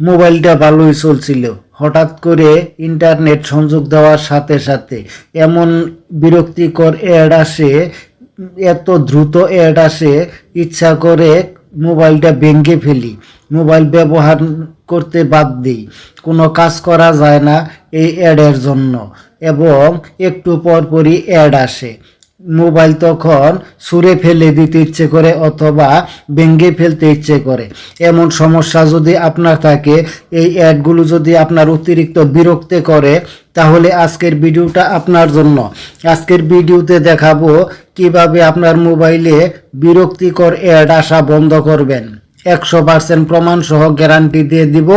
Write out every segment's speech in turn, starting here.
মোবাইলটা ভালোই চলছিল। হঠাৎ করে ইন্টারনেট সংযোগ দেওয়ার সাথে সাথে এমন বিরক্তিকর অ্যাড আসে, এত দ্রুত অ্যাড আসে, ইচ্ছা করে মোবাইলটা ভেঙে ফেলি। মোবাইল ব্যবহার করতে বাদ দিই। কোনো কাজ করা যায় না এই অ্যাডের জন্য। এবং একটু পরপরই অ্যাড আসে। মোবাইল তখন সুরে ফেলে দিতে ইচ্ছে করে অথবা ভেঙে ফেলতে ইচ্ছে করে। এমন সমস্যা যদি আপনার থাকে, এই অ্যাডগুলো যদি আপনার অতিরিক্ত বিরক্ত করে, তাহলে আজকের ভিডিওটা আপনার জন্য। আজকের ভিডিওতে দেখাবো কীভাবে আপনার মোবাইলে বিরক্তিকর অ্যাড আসা বন্ধ করবেন। একশো পার্সেন্ট প্রমাণ সহ গ্যারান্টি দিয়ে দিব।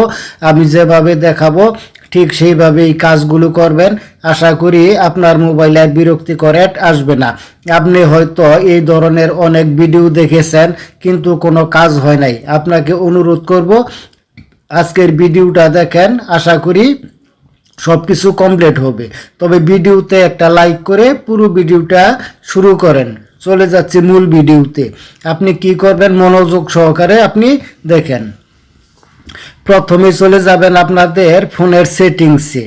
আমি যেভাবে দেখাবো ঠিক সেইভাবেই কাজগুলো করবেন। আশা করি আপনার মোবাইলে বিরক্তিকর অ্যাড আসবে না। আপনি হয়তো এই ধরনের অনেক ভিডিও দেখেছেন, কিন্তু কোনো কাজ হয় নাই। আপনাকে অনুরোধ করব, আজকের ভিডিওটা দেখেন, আশা করি সব কিছু কমপ্লিট হবে। তবে ভিডিওতে একটা লাইক করে পুরো ভিডিওটা শুরু করেন। চলে যাচ্ছে মূল ভিডিওতে। আপনি কি করবেন, মনোযোগ সহকারে আপনি দেখেন। প্রথমে চলে যাবেন আপনাদের ফোনের সেটিংসে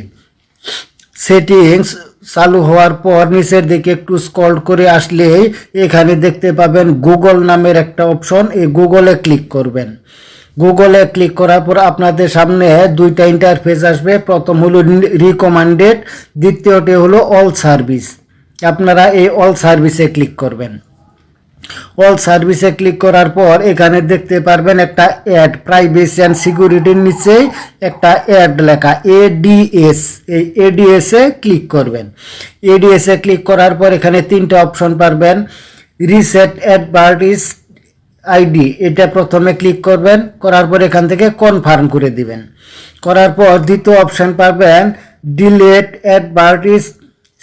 সেটিংস চালু হওয়ার পর নিচের দিকে একটু স্ক্রল করে আসলেই এখানে দেখতে পাবেন গুগল নামের একটা অপশন এই গুগলে ক্লিক করবেন। গুগলে ক্লিক করার পর আপনাদের সামনে দুইটা ইন্টারফেস আসবে। প্রথম হলো রিকমান্ডেড দ্বিতীয়টি হলো অল সার্ভিস আপনারা এই অল সার্ভিসে ক্লিক করবেন। অল সার্ভিসে ক্লিক করার পর এখানে দেখতে পারবেন একটা অ্যাড প্রাইভেসি অ্যান্ড সিকিউরিটির নিচেই একটা অ্যাড লেখা এডিএস এই এডিএসে ক্লিক করবেন। এডিএসে ক্লিক করার পর এখানে তিনটা অপশন পারবেন রিসেট অ্যাডভার্টিস আইডি এটা প্রথমে ক্লিক করবেন, করার পর এখান থেকে কনফার্ম করে দিবেন। করার পর দ্বিতীয় অপশন পাবেন ডিলেট অ্যাডভার্টিস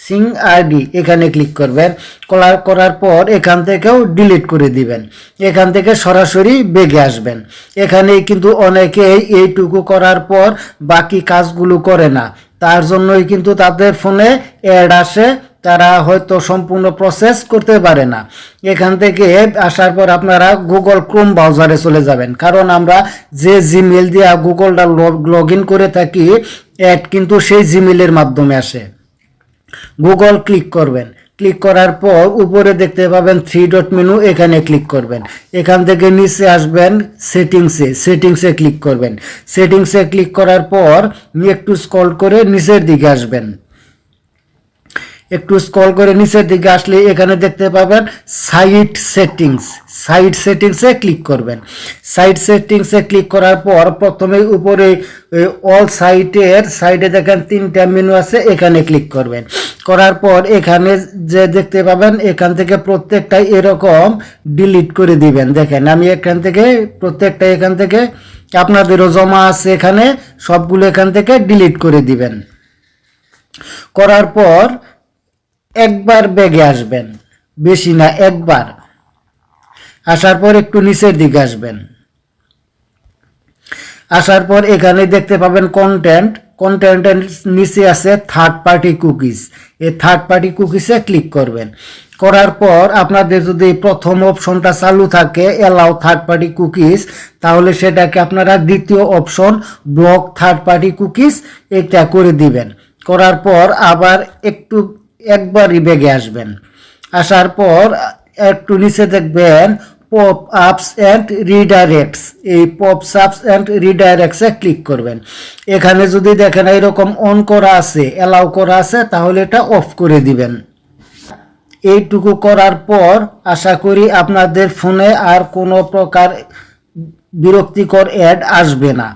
সিং আইডি এখানে ক্লিক করবেন। করার করার পর এখান থেকেও ডিলিট করে দিবেন। এখান থেকে সরাসরি বেগে আসবেন। এখানে কিন্তু অনেকেই এইটুকু করার পর বাকি কাজগুলো করে না। তার জন্যই কিন্তু তাদের ফোনে অ্যাড আসে। তারা হয়তো সম্পূর্ণ প্রসেস করতে পারে না। এখান থেকে আসার পর আপনারা গুগল ক্রোম ব্রাউজারে চলে যাবেন। কারণ আমরা যে জিমেল দিয়ে গুগলটা লগ ইন করে থাকি অ্যাড কিন্তু সেই জিমেলের মাধ্যমে আসে। গুগল ক্লিক করবেন। ক্লিক করার পর উপরে দেখতে পাবেন থ্রি ডট মেনু এখানে ক্লিক করবেন। এখান থেকে নিচে আসবেন সেটিংসে সেটিংসে ক্লিক করবেন। সেটিংসে ক্লিক করার পর একটু স্ক্রল করে নিচের দিকে আসবেন। একটু স্কল করে নিচের দিকে আসলে এখানে দেখতে পাবেন সাইট সেটিংস সাইট সেটিংসে ক্লিক করবেন। সাইট সেটিংসে ক্লিক করার পর প্রথমে উপরে অল সাইটের সাইডে দেখেন তিনটা মেনু আছে, এখানে ক্লিক করবেন। করার পর এখানে যে দেখতে পাবেন, এখান থেকে প্রত্যেকটাই এরকম ডিলিট করে দিবেন। দেখেন, আমি এখান থেকে প্রত্যেকটা এখান থেকে আপনাদেরও জমা আছে এখানে, সবগুলো এখান থেকে ডিলিট করে দিবেন। করার পর একবার ব্যাগে আসবেন, বেশি না, একবার। আসার পর একটু নিচের দিকে আসবেন। আসার পর এখানে দেখতে পাবেন কন্টেন্ট কন্টেন্টের নিচে আছে থার্ড পার্টি কুকিজ এই থার্ড পার্টি কুকিজে ক্লিক করবেন। করার পর আপনাদের যদি প্রথম অপশনটা চালু থাকে অ্যালাউ থার্ড পার্টি কুকিজ তাহলে সেটাকে আপনারা দ্বিতীয় option block third party cookies এটা করে দিবেন। করার পর আবার একটু একবারই বেগে আসবেন। আসার পর একটু নিচে দেখবেন পপ আপস অ্যান্ড রিডাইরেক্টস এই পপ আপস অ্যান্ড রিডাইরেক্টসে ক্লিক করবেন। এখানে যদি দেখেন এরকম অন করা আছে অ্যালাউ করা আছে, তাহলে এটা অফ করে দিবেন। এইটুকু করার পর আশা করি আপনাদের ফোনে আর কোনো প্রকার বিরক্তিকর অ্যাড আসবে না।